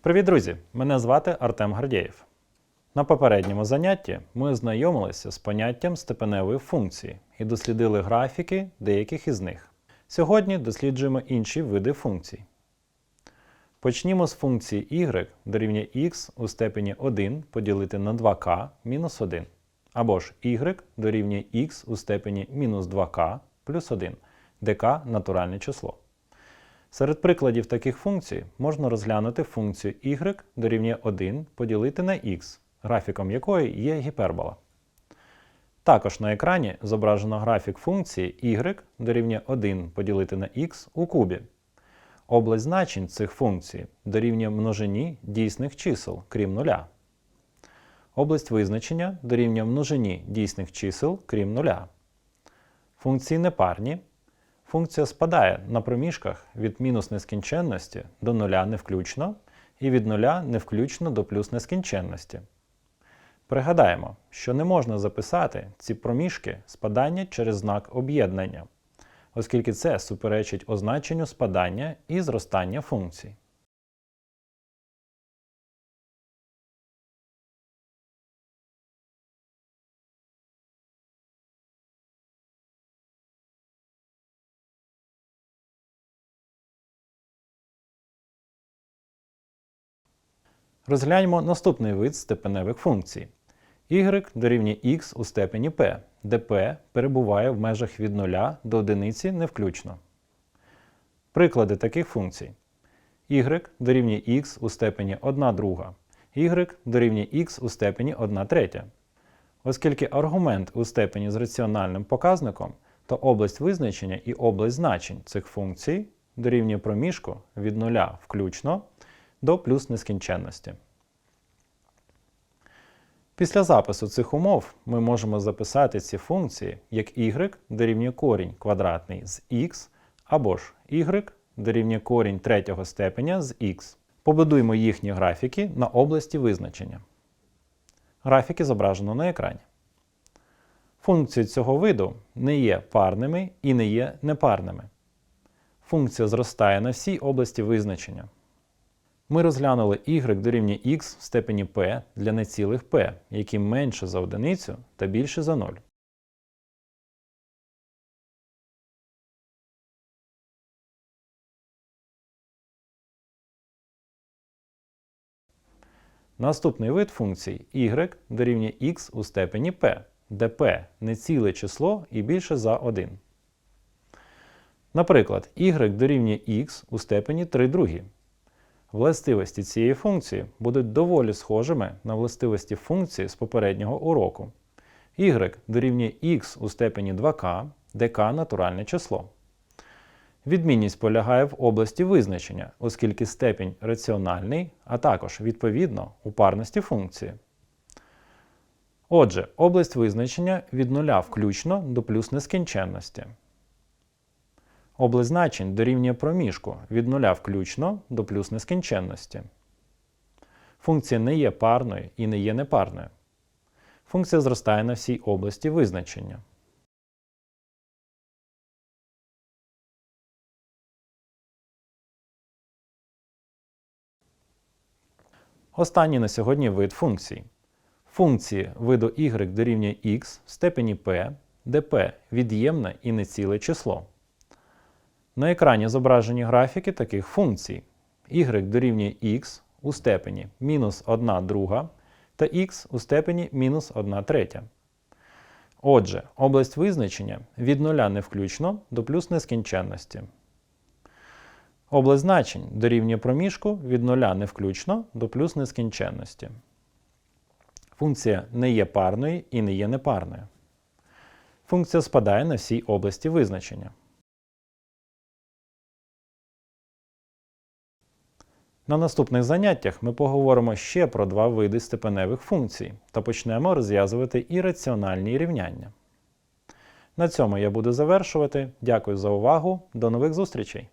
Привіт, друзі! Мене звати Артем Гардєєв. На попередньому занятті ми ознайомилися з поняттям степеневої функції і дослідили графіки деяких із них. Сьогодні досліджуємо інші види функцій. Почнімо з функції y дорівнює x у степені 1 поділити на 2k мінус 1, або ж y дорівнює x у степені мінус 2k плюс 1, де k – натуральне число. Серед прикладів таких функцій можна розглянути функцію y дорівнює 1 поділити на x, графіком якої є гіпербола. Також на екрані зображено графік функції y дорівнює 1 поділити на x у кубі. Область значень цих функцій дорівнює множині дійсних чисел, крім нуля. Область визначення дорівнює множині дійсних чисел, крім нуля. Функції непарні. Функція спадає на проміжках від мінус нескінченності до нуля не включно і від нуля не включно до плюс нескінченності. Пригадаємо, що не можна записати ці проміжки спадання через знак об'єднання, оскільки це суперечить означенню спадання і зростання функцій. Розгляньмо наступний вид степеневих функцій. y дорівнює x у степені p, де p перебуває в межах від 0 до 1 не включно. Приклади таких функцій. y дорівнює x у степені 1 друга, y дорівнює x у степені 1 третя. Оскільки аргумент у степені з раціональним показником, то область визначення і область значень цих функцій дорівнює проміжку від 0 включно до плюс нескінченності. Після запису цих умов ми можемо записати ці функції як y дорівнює корінь квадратний з x, або ж y дорівнює корінь третього степеня з x. Побудуємо їхні графіки на області визначення. Графіки зображено на екрані. Функції цього виду не є парними і не є непарними. Функція зростає на всій області визначення. Ми розглянули y дорівнює x в степені p для нецілих p, які менше за одиницю та більше за 0. Наступний вид функцій y дорівнює x у степені p, де p неціле число і більше за 1. Наприклад, y дорівнює x у степені 3 другі. Властивості цієї функції будуть доволі схожими на властивості функції з попереднього уроку. y дорівнює x у степені 2k, де k натуральне число. Відмінність полягає в області визначення, оскільки степінь раціональний, а також, відповідно, у парності функції. Отже, область визначення від нуля включно до плюс нескінченності. Область значень дорівнює проміжку від нуля включно до плюс нескінченності. Функція не є парною і не є непарною. Функція зростає на всій області визначення. Останній на сьогодні вид функцій. Функції виду y дорівнює x в степені p, де p від'ємне і неціле число. На екрані зображені графіки таких функцій. y дорівнює x у степені мінус 1 друга та x у степені мінус 1 третя. Отже, область визначення від нуля не включно до плюс нескінченності. Область значень дорівнює проміжку від нуля не включно до плюс нескінченності. Функція не є парною і не є непарною. Функція спадає на всій області визначення. На наступних заняттях ми поговоримо ще про два види степеневих функцій та почнемо розв'язувати ірраціональні рівняння. На цьому я буду завершувати. Дякую за увагу. До нових зустрічей!